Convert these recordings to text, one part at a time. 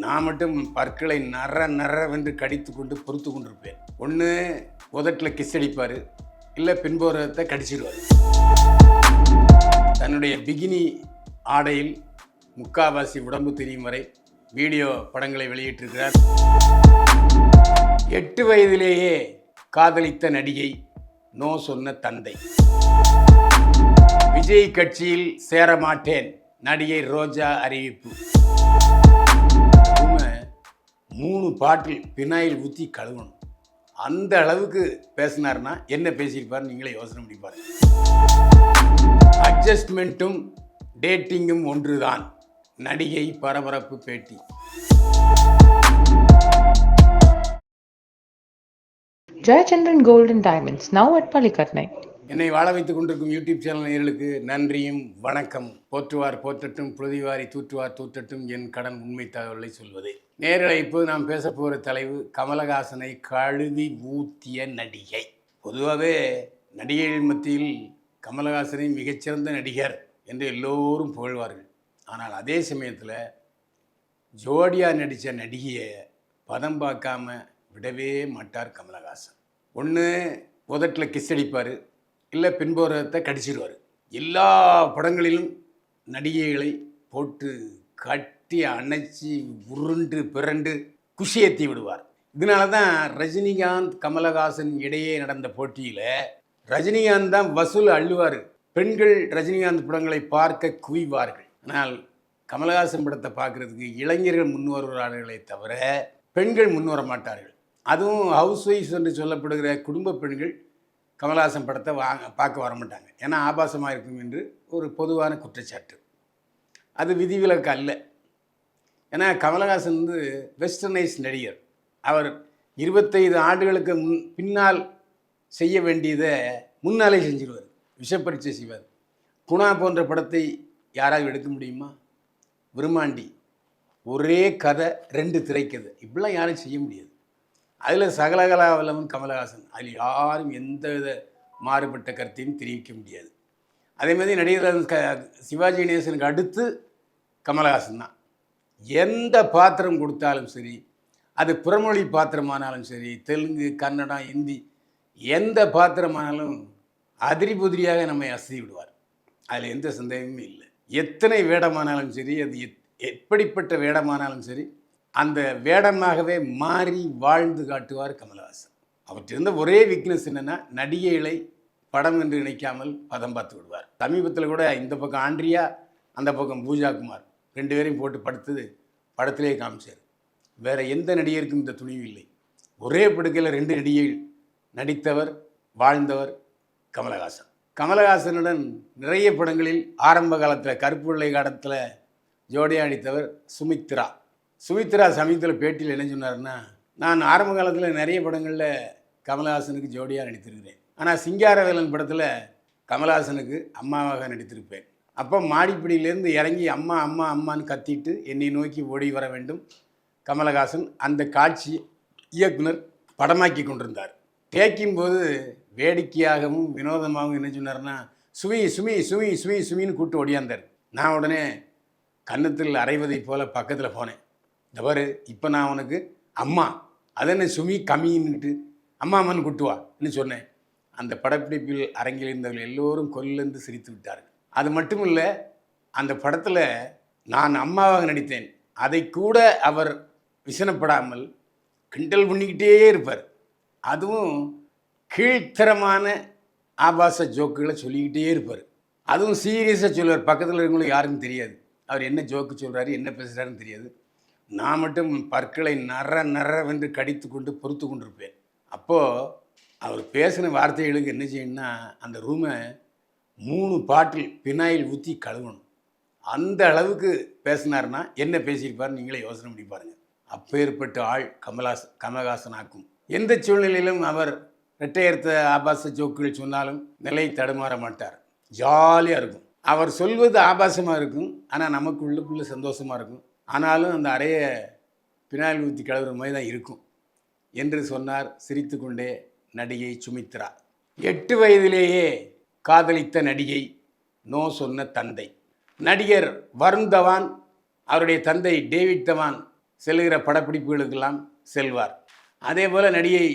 நான் மட்டும் பற்களை நற நறவென்று கடித்து கொண்டு பொறுத்து கொண்டிருப்பேன். ஒன்று உதட்டில் கிஸ் அடிப்பார். இல்லை பின்புறத்தை கடிச்சிடுவார் தன்னுடைய பிகினி ஆடையில் முக்காவாசி உடம்பு தெரியும் வரை வீடியோ படங்களை வெளியிட்டிருக்கிறார். எட்டு வயதிலேயே காதலித்த நடிகை நோ சொன்ன தந்தை. விஜய் கட்சியில் சேர மாட்டேன். நடிகை ரோஜா அறிவிப்பு. மூணு பாட்டில் பினாயில் ஊற்றி கழுவணும். அந்த அளவுக்கு பேசினார்னா என்ன பேசியிருப்பார் நீங்களே யோசனை பண்ணி பாருங்க. அட்ஜஸ்ட்மெண்ட்டும் டேட்டிங்கும் ஒன்றுதான். நடிகை பரபரப்பு பேட்டி. Gold and Diamonds, now at Palikatnai. என்னை வாழ வைத்துக் கொண்டிருக்கும் யூடியூப் சேனல் நேயர்களுக்கு நன்றியும் வணக்கம். போற்றுவார் போற்றட்டும் புழுதிவாரி தூற்றுவார் தூற்றட்டும் என் கடன் உண்மை தகவலை சொல்வதே. நேரலை இப்போது நாம் பேச போகிற தலைவு கமலஹாசனை கழுவி ஊத்திய நடிகை. பொதுவாகவே நடிகைகள் மத்தியில் கமலஹாசனை மிகச்சிறந்த நடிகர் என்று எல்லோரும் புகழ்வார்கள். ஆனால் அதே சமயத்தில் ஜோடியாக நடித்த நடிகையை பதம் பார்க்காம விடவே மாட்டார் கமலஹாசன். ஒன்று உதட்டில் கிஸ் அடிப்பார் இல்லை பின்புறத்தை கடிச்சிடுவார். எல்லா படங்களிலும் நடிகைகளை போட்டு கட்டி அணைச்சி உருண்டு பிறண்டு குஷியேற்றி விடுவார். இதனால தான் ரஜினிகாந்த் கமலஹாசன் இடையே நடந்த போட்டியில் ரஜினிகாந்த் தான் வசூல் அள்ளுவார். பெண்கள் ரஜினிகாந்த் படங்களை பார்க்க குவிவார்கள். ஆனால் கமலஹாசன் படத்தை பார்க்குறதுக்கு இளைஞர்கள் முன்வருகிறார்களே தவிர பெண்கள் முன் வர மாட்டார்கள். அதுவும் ஹவுஸ் ஒய்ஃப் என்று சொல்லப்படுகிற குடும்ப பெண்கள் கமலஹாசன் படத்தை வாங்க பார்க்க வர மாட்டாங்க. ஏன்னா ஆபாசமாக இருக்கும் என்று ஒரு பொதுவான குற்றச்சாட்டு. அது விதிவிலக்கு அல்ல. ஏன்னா கமலஹாசன் வந்து வெஸ்டர்னைஸ் நடிகர். அவர் இருபத்தைந்து ஆண்டுகளுக்கு முன் பின்னால் செய்ய வேண்டியதை முன்னாலே செஞ்சிருவார். விஷப்பரீட்சை செய்வார். குணா போன்ற படத்தை யாராவது எடுக்க முடியுமா? விருமாண்டி ஒரே கதை ரெண்டு திரைக்கதை. இப்படிலாம் யாரும் செய்ய முடியாது. அதில் சகலகலாவலமும் கமலஹாசன். அதில் யாரும் எந்த வித மாறுபட்ட கருத்தையும் தெரிவிக்க முடியாது. அதே மாதிரி நடிகர் க சிவாஜி கணேசனுக்கு அடுத்து கமலஹாசன் தான். எந்த பாத்திரம் கொடுத்தாலும் சரி அது புறமொழி பாத்திரமானாலும் சரி தெலுங்கு கன்னடம் ஹிந்தி எந்த பாத்திரமானாலும் அதிரி புதிரியாக நம்மை அசதி விடுவார். அதில் எந்த சந்தேகமும் இல்லை. எத்தனை வேடமானாலும் சரி அது எத் எப்படிப்பட்ட வேடமானாலும் சரி அந்த வேடமாகவே மாறி வாழ்ந்து காட்டுவார் கமலஹாசன். அவற்றிருந்த ஒரே வீக்னஸ் என்னென்னா நடிகைகளை படம் என்று நினைக்காமல் பதம் பார்த்து விடுவார். சமீபத்தில் கூட இந்த பக்கம் ஆண்ட்ரியா அந்த பக்கம் பூஜா குமார் ரெண்டு பேரையும் போட்டு படுத்தது படத்திலே காமிச்சார். வேறு எந்த நடிகருக்கும் இந்த துணிவு இல்லை. ஒரே படுக்கையில் ரெண்டு நடிகைகள் நடித்தவர் வாழ்ந்தவர் கமலஹாசன். கமலஹாசனுடன் நிறைய படங்களில் ஆரம்ப காலத்தில் கருப்புள்ளை காலத்தில் ஜோடியாக நடித்தவர் சுமித்ரா. சுமித்ரா சமீபத்தில் பேட்டியில் என்ன சொன்னார்னா நான் ஆரம்ப காலத்தில் நிறைய படங்களில் கமலஹாசனுக்கு ஜோடியாக நடித்திருக்கிறேன். ஆனால் சிங்காரவேலன் படத்தில் கமலஹாசனுக்கு அம்மாவாக நடித்திருப்பேன். அப்போ மாடிப்பிடியிலேருந்து இறங்கி அம்மா அம்மா அம்மான்னு கத்திட்டு என்னை நோக்கி ஓடி வர வேண்டும். கமலஹாசன் அந்த காட்சி இயக்குனர் படமாக்கி கொண்டிருந்தார். தேய்க்கும்போது வேடிக்கையாகவும் வினோதமாகவும் என்ன சொன்னார்னா சுமி சுமி சுமி சுமி சுமின்னு கூப்பிட்டு ஓடியாந்தார். நான் உடனே கன்னத்தில் அரைவதைப் போல் பக்கத்தில் போனேன். இந்த பாரு இப்போ நான் உனக்கு அம்மா அதென்ன சுமி கம்மின்னுட்டு அம்மா அம்மான்னு கூட்டுவான்னு சொன்னேன். அந்த படப்பிடிப்பில் அரங்கில் இருந்தவர்கள் எல்லோரும் கொல்லிருந்து சிரித்து விட்டார்கள். அது மட்டும் இல்லை அந்த படத்தில் நான் அம்மாவாக நடித்தேன். அதை கூட அவர் விசனப்படாமல் கிண்டல் பண்ணிக்கிட்டே இருப்பார். அதுவும் கீழ்த்தரமான ஆபாச ஜோக்குகளை சொல்லிக்கிட்டே இருப்பார். அதுவும் சீரியஸாக சொல்லுவார். பக்கத்தில் இருக்கவங்களுக்கு யாருக்கும் தெரியாது. அவர் என்ன ஜோக்கு சொல்கிறாரு என்ன பேசுகிறாருன்னு தெரியாது. நான் மட்டும் பற்களை நற நரவென்று கடித்து கொண்டு பொறுத்து கொண்டிருப்பேன். அப்போது அவர் பேசின வார்த்தைகளுக்கு என்ன செய்யணும்னா அந்த ரூமை மூணு பாட்டில் பினாயில் ஊற்றி கழுவணும். அந்த அளவுக்கு பேசினார்னா என்ன பேசியிருப்பார் நீங்களே யோசனை பண்ணி பாருங்கள் அப்பேற்பட்ட ஆள் கமலாஸ் கமலஹாசனாக்கும். எந்த சூழ்நிலையிலும் அவர் ரெட்டையர்த்த ஆபாச ஜோக்குகள் சொன்னாலும் நிலை தடுமாற மாட்டார். ஜாலியாக இருக்கும். அவர் சொல்வது ஆபாசமாக இருக்கும். ஆனால் நமக்கு உள்ளுக்குள்ளே சந்தோஷமாக இருக்கும். ஆனாலும் அந்த அறைய பினாயில் ஊற்றி கழுவுற மாதிரி தான் இருக்கும். என்று சொன்னார் சிரித்துக்கொண்டே நடிகை சுமித்ரா. எட்டு வயதிலேயே காதலித்த நடிகை நோ சொன்ன தந்தை. நடிகர் வருண் தவான் அவருடைய தந்தை டேவிட் தவான் செல்கிற படப்பிடிப்புகளுக்கெல்லாம் செல்வார். அதே போல் நடிகை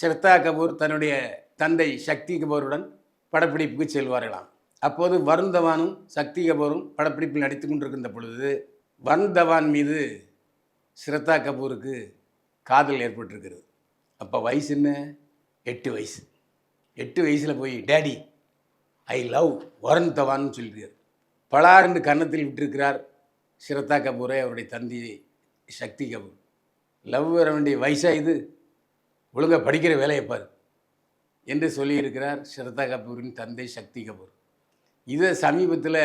ஸ்ரத்தா கபூர் தன்னுடைய தந்தை சக்தி கபூருடன் படப்பிடிப்புக்கு செல்வார்களாம். அப்போது வருண் தவானும் சக்தி கபூரும் படப்பிடிப்பில் நடித்து கொண்டிருக்கின்ற பொழுது வருண் தவான் மீது ஸ்ரத்தா கபூருக்கு காதல் ஏற்பட்டிருக்கிறது. அப்போ வயசு என்ன? எட்டு வயசு. எட்டு வயசில் போய் டேடி ஐ லவ் வருண் தவான்னு சொல்கிறார் பலார் கன்னத்தில் விட்டிருக்கிறார் ஸ்ரத்தா கபூரை அவருடைய தந்தை சக்தி கபூர். லவ் வர வேண்டிய வயசாக இது? ஒழுங்காக படிக்கிற வேலையை பாரு என்று சொல்லியிருக்கிறார் ஸ்ரத்தா கபூரின் தந்தை சக்தி கபூர். இதை சமீபத்தில்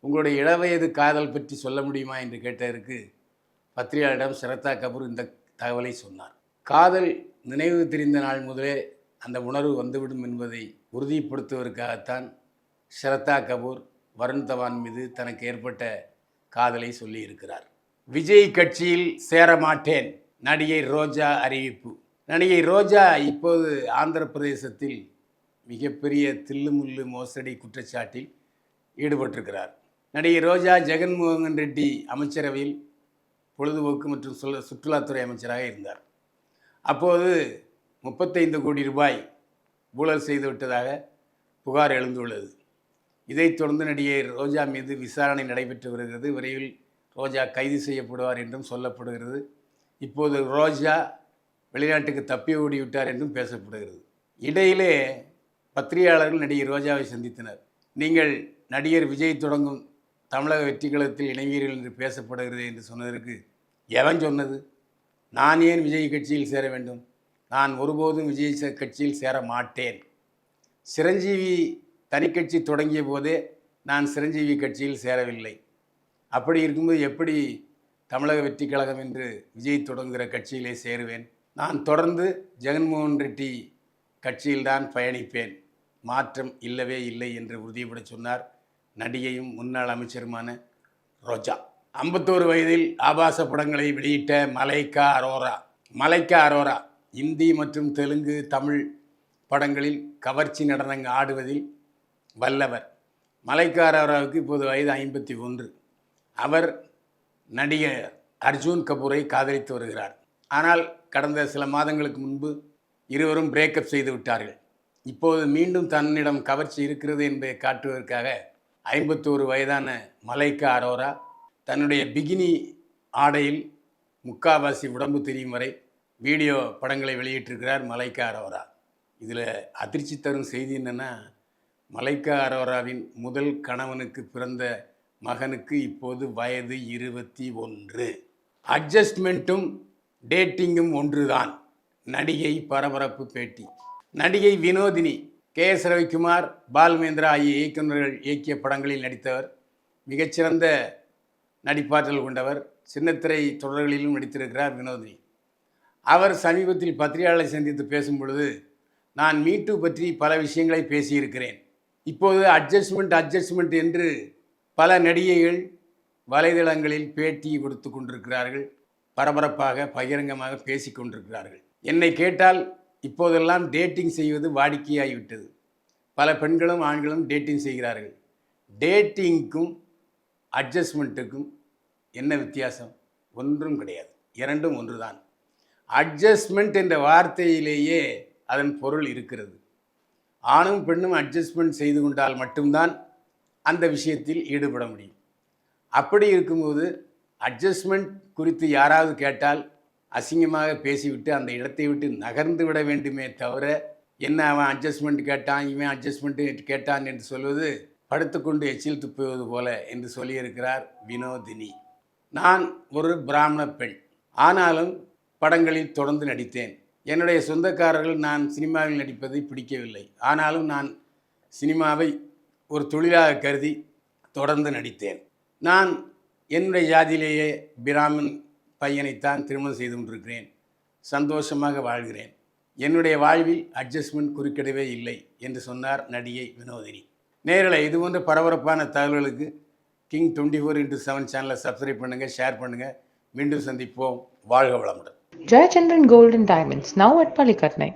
உங்களுடைய இளவயது காதல் பற்றி சொல்ல முடியுமா என்று கேட்டதற்கு பத்திரிகையாளரிடம் ஸ்ரத்தா கபூர் இந்த தகவலை சொன்னார். காதல் நினைவு தெரிந்த நாள் முதலே அந்த உணர்வு வந்துவிடும் என்பதை உறுதிப்படுத்துவதற்காகத்தான் ஷரதா கபூர் வருண் தவான் மீது தனக்கு ஏற்பட்ட காதலை சொல்லியிருக்கிறார். விஜய் கட்சியில் சேர மாட்டேன். நடிகை ரோஜா அறிவிப்பு. நடிகை ரோஜா இப்போது ஆந்திர பிரதேசத்தில் மிகப்பெரிய தில்லுமுள்ளு மோசடி குற்றச்சாட்டில் ஈடுபட்டிருக்கிறார். நடிகை ரோஜா ஜெகன்மோகன் ரெட்டி அமைச்சரவையில் பொழுதுபோக்கு மற்றும் சுற்றுலாத்துறை அமைச்சராக இருந்தார். அப்போது முப்பத்தைந்து கோடி ரூபாய் ஊழல் செய்துவிட்டதாக புகார் எழுந்துள்ளது. இதைத் தொடர்ந்து நடிகை ரோஜா மீது விசாரணை நடைபெற்று வருகிறது. விரைவில் ரோஜா கைது செய்யப்படுவார் என்றும் சொல்லப்படுகிறது. இப்போது ரோஜா வெளிநாட்டுக்கு தப்பி ஓடிவிட்டார் என்றும் பேசப்படுகிறது. இடையிலே பத்திரிகையாளர்கள் நடிகை ரோஜாவை சந்தித்தனர். நீங்கள் நடிகர் விஜய் தொடங்கும் தமிழக வெற்றிக்கழகத்தில் இணைவீர்கள் என்று பேசப்படுகிறது என்று சொன்னதற்கு எவன் சொன்னது? நான் ஏன் விஜய் கட்சியில் சேர வேண்டும்? நான் ஒருபோதும் விஜய் கட்சியில் சேர மாட்டேன். சிரஞ்சீவி தனிக்கட்சி தொடங்கிய போதே நான் சிரஞ்சீவி கட்சியில் சேரவில்லை. அப்படி இருக்கும்போது எப்படி தமிழக வெற்றி கழகம் என்று விஜய் தொடங்குகிற கட்சியிலே சேருவேன்? நான் தொடர்ந்து ஜெகன்மோகன் ரெட்டி கட்சியில்தான் பயணிப்பேன். மாற்றம் இல்லவே இல்லை என்று உறுதிப்பட சொன்னார் நடிகையும் முன்னாள் அமைச்சருமான ரோஜா. ஐம்பத்தோரு வயதில் ஆபாச படங்களை வெளியிட்ட மலைக்கா அரோரா. மலைக்கா அரோரா. இந்தி மற்றும் தெலுங்கு தமிழ் படங்களில் கவர்ச்சி நடனங்கள் ஆடுவதில் வல்லவர். மலைக்காரராவுக்கு இப்போது வயது ஐம்பத்தி ஒன்று. அவர் நடிகர் அர்ஜுன் கபூரை காதலித்து வருகிறார். ஆனால் கடந்த சில மாதங்களுக்கு முன்பு இருவரும் பிரேக்கப் செய்து விட்டார்கள். இப்போது மீண்டும் தன்னிடம் கவர்ச்சி இருக்கிறது என்பதை காட்டுவதற்காக ஐம்பத்தோரு வயதான மலைக்கா அரோரா தன்னுடைய பிகினி ஆடையில் முக்காவாசி உடம்பு தெரியும் வரை வீடியோ படங்களை வெளியிட்டிருக்கிறார் மலைக்கா அரோரா. இதில் அதிர்ச்சி தரும் செய்தி என்னென்னா மலைக்கா அரோராவின் முதல் கணவனுக்கு பிறந்த மகனுக்கு இப்போது வயது இருபத்தி ஒன்று. அட்ஜஸ்ட்மெண்ட்டும் டேட்டிங்கும் ஒன்றுதான். நடிகை பரபரப்பு பேட்டி. நடிகை வினோதினி கே எஸ் ரவிக்குமார் பால்மேந்திரா ஆகிய இயக்குநர்கள் இயக்கிய படங்களில் நடித்தவர் மிகச்சிறந்த நடிப்பாற்றல் கொண்டவர் சின்னத்திரை தொடர்களிலும் நடித்திருக்கிறார் வினோதினி. அவர் சமீபத்தில் பத்திரிகையாளரை சந்தித்து பேசும் பொழுது நான் மீட்டு பற்றி பல விஷயங்களை பேசியிருக்கிறேன். இப்போது அட்ஜஸ்ட்மெண்ட் அட்ஜஸ்ட்மெண்ட் என்று பல நடிகைகள் வலைதளங்களில் பேட்டி கொடுத்து கொண்டிருக்கிறார்கள். பரபரப்பாக பகிரங்கமாக பேசி கொண்டிருக்கிறார்கள். என்னை கேட்டால் இப்போதெல்லாம் டேட்டிங் செய்வது வாடிக்கையாகிவிட்டது. பல பெண்களும் ஆண்களும் டேட்டிங் செய்கிறார்கள். டேட்டிங்க்கும் அட்ஜஸ்ட்மெண்ட்டுக்கும் என்ன வித்தியாசம்? ஒன்றும் கிடையாது. இரண்டும் ஒன்றுதான். அட்ஜஸ்ட்மெண்ட் என்ற வார்த்தையிலேயே அதன் பொருள் இருக்கிறது. ஆணும் பெண்ணும் அட்ஜஸ்ட்மெண்ட் செய்து கொண்டால் மட்டும்தான் அந்த விஷயத்தில் ஈடுபட முடியும். அப்படி இருக்கும்போது அட்ஜஸ்ட்மெண்ட் குறித்து யாராவது கேட்டால் அசிங்கமாக பேசிவிட்டு அந்த இடத்தை விட்டு நகர்ந்து விட வேண்டுமே தவிர என்ன அவன் அட்ஜஸ்ட்மெண்ட் கேட்டான் இவன் அட்ஜஸ்ட்மெண்ட்டு கேட்டான் என்று சொல்வது படுத்துக்கொண்டு எச்சில் துப்புவது போல என்று சொல்லியிருக்கிறார் வினோதினி. நான் ஒரு பிராமண பெண். ஆனாலும் படங்களில் தொடர்ந்து நடித்தேன். என்னுடைய சொந்தக்காரர்கள் நான் சினிமாவில் நடிப்பதை பிடிக்கவில்லை. ஆனாலும் நான் சினிமாவை ஒரு தொழிலாக கருதி தொடர்ந்து நடித்தேன். நான் என்னுடைய ஜாதியிலேயே பிராமின் பையனைத்தான் திருமணம் செய்து கொண்டிருக்கிறேன். சந்தோஷமாக வாழ்கிறேன். என்னுடைய வாழ்வில் அட்ஜஸ்ட்மெண்ட் குறுக்கிடவே இல்லை என்று சொன்னார் நடிகை வினோதினி. நேரில் இது போன்ற பரபரப்பான தகவல்களுக்கு king twenty four into seven சேனலை சப்ஸ்கிரைப் பண்ணுங்கள் ஷேர் பண்ணுங்கள் மீண்டும் சந்திப்போம். வாழ்க வளமுடன். Jayachandran Gold and Diamonds, now at Palikatnai.